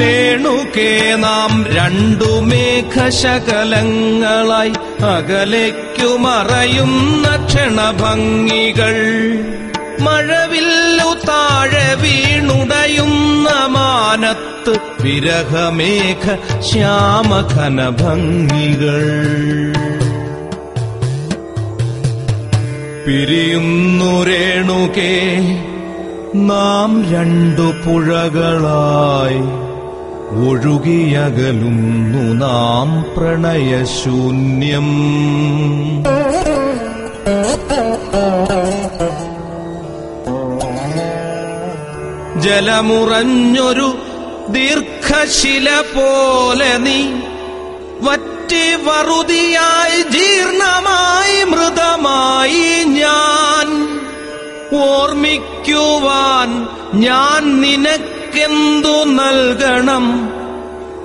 രേണുകേ നാം രണ്ടു മേഘശകലങ്ങളായി അകലയ്ക്കുമറയും ക്ഷണഭംഗികൾ. മഴവില്ലു താഴെ വീണുടയുന്ന മാനത്ത് വിരഹമേഘ ശ്യാമഘനഭംഗികൾ. പിരിയുന്നു രേണുകേ നാം രണ്ടു പുഴകളായി ഒഴുകിയകലുന്നു നാം പ്രണയശൂന്യം. ജലമുറഞ്ഞൊരു ദീർഘശില പോലെ നീ വറ്റി വറുതിയായി ജീർണമായി മൃതമായി ഞാൻ ഓർമ്മിക്കുവാൻ ഞാൻ നിനക്കെന്തു നൽകണം?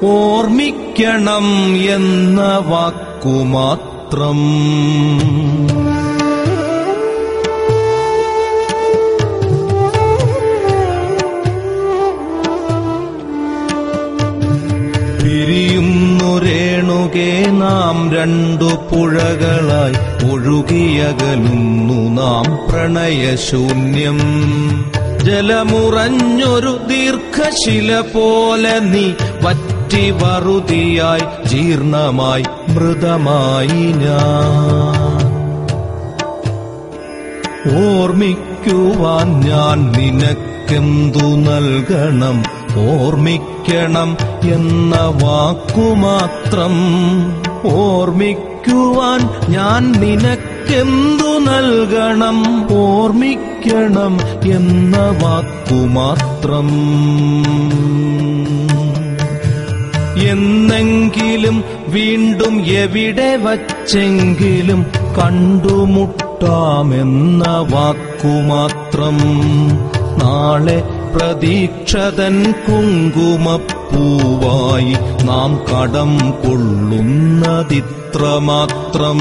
ഓർമ്മിക്കണം എന്ന വാക്കുമാത്രം. േണുകേ നാം രണ്ടു പുഴകളായി ഒഴുകിയകലുന്നു നാം പ്രണയശൂന്യം. ജലമുറഞ്ഞൊരു ദീർഘശില പോലെ നീ വറ്റി വറുതിയായി ജീർണമായി മൃതമായി ഞാൻ. ഓർമ്മിക്കുവാൻ ഞാൻ നിനക്കെന്തു നൽകണം? ഓർമ്മിക്കണം എന്ന വാക്കുമാത്രം. ഓർമ്മിക്കുവാൻ ഞാൻ നിനക്കെന്തു നൽകണം? ഓർമ്മിക്കണം എന്ന വാക്കുമാത്രം എന്നെങ്കിലും വീണ്ടും എവിടെ വച്ചെങ്കിലും കണ്ടുമുട്ടാമെന്ന വാക്കുമാത്രം നാളെ പ്രതീക്ഷതൻ കുങ്കുമപ്പൂവായി നാം കടം കൊള്ളുന്നതിത്രമാത്രം.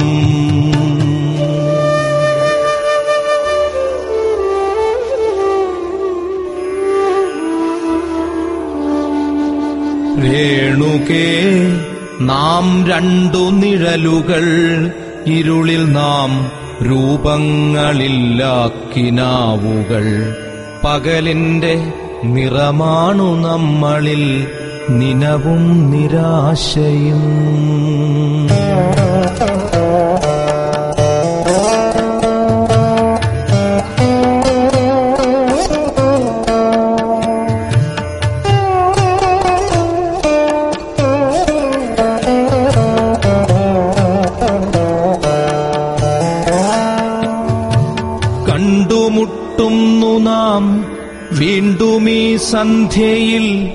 രേണുകേ നാം രണ്ടു നിഴലുകൾ ഇരുളിൽ നാം രൂപങ്ങളില്ലാക്കിനാവുകൾ. പകലിന്റെ നിറമാണു നമ്മളിൽ നിനവും നിരാശയും. കണ്ടുമുട്ടുന്നു നാം. വീണ്ടും ഈ സന്ധ്യയിൽ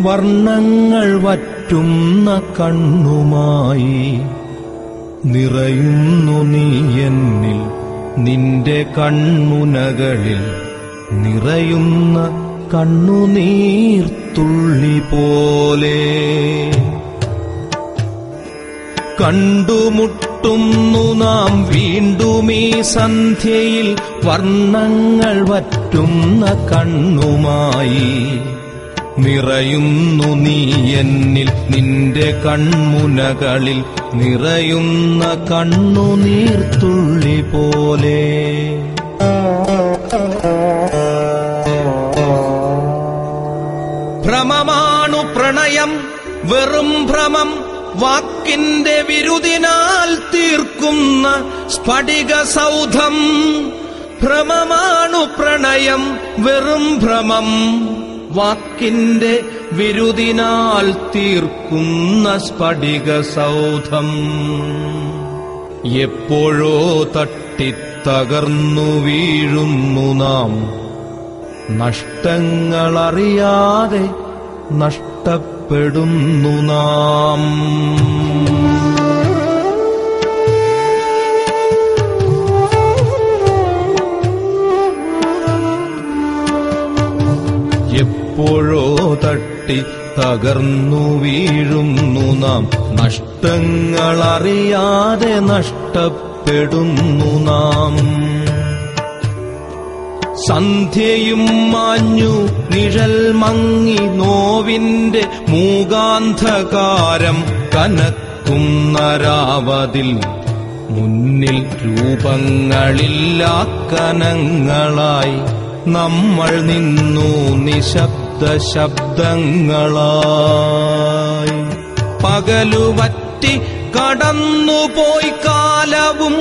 വർണങ്ങൾ വറ്റുന്ന കണ്ണുമായി. നിറയുന്നു നീ എന്നിൽ നിന്റെ കണ്ണുനകളിൽ നിറയുന്ന കണ്ണുനീർത്തുള്ളി പോലെ. കണ്ടുമുട്ടുന്നു നാം വീണ്ടും ഈ സന്ധ്യയിൽ വർണങ്ങൾ വറ്റുന്ന കണ്ണുമായി നിറയുന്നു നീ എന്നിൽ നിന്റെ കൺമുനകളിൽ നിറയുന്ന കണ്ണുനീർത്തുള്ളി പോലെ. ഭ്രമമാണു പ്രണയം വെറും ഭ്രമം വാക്കിന്റെ വിരുദിനാൽ തീർക്കുന്ന സ്ഫടിക സൗധം. ഭ്രമമാണു പ്രണയം വെറും ഭ്രമം. വാക്കിന്റെ വിരുദിനാൽ തീർക്കുന്ന സ്ഫടിക സൗധം. എപ്പോഴോ തട്ടിത്തകർന്നു വീഴുന്നു നാം. നഷ്ടങ്ങളറിയാതെ നഷ്ടപ്പെടുന്നു നാം. എപ്പോഴോ തട്ടി തകർന്നു വീഴുന്നു നാം. നഷ്ടങ്ങളറിയാതെ നഷ്ടപ്പെടുന്നു നാം. സന്ധ്യയും മാഞ്ഞു നിഴൽ മങ്ങി നോവിന്റെ മൂകാന്ധകാരം കനക്കുന്നരാവതിൽ മുന്നിൽ രൂപങ്ങളില്ലാ കനങ്ങളായി നമ്മൾ നിന്നു നിശബ്ദ ശബ്ദങ്ങളായി പകലുവറ്റി കടന്നുപോയി കാലവും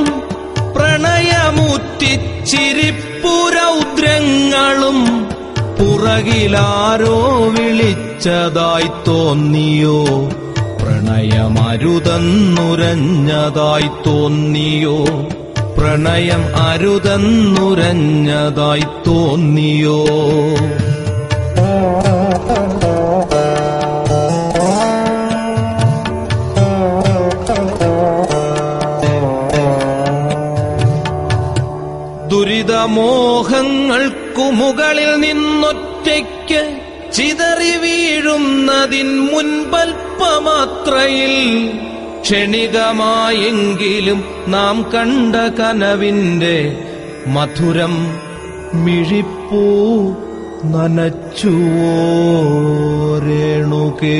പ്രണയമുറ്റിച്ചിരിപ്പുരൗദ്രങ്ങളും പുറകിലാരോ വിളിച്ചതായി തോന്നിയോ? പ്രണയമരുതെന്നുരഞ്ഞതായി തോന്നിയോ? പ്രണയം അരുതന്നുരഞ്ഞതായി തോന്നിയോ? ചിതറി വീഴുന്നതിൻ മുൻപൽപ്പമാത്രയിൽ ക്ഷണികമായെങ്കിലും നാം കണ്ട കനവിന്റെ മധുരം മിഴിപ്പൂ നനച്ചുവോ രേണുകേ?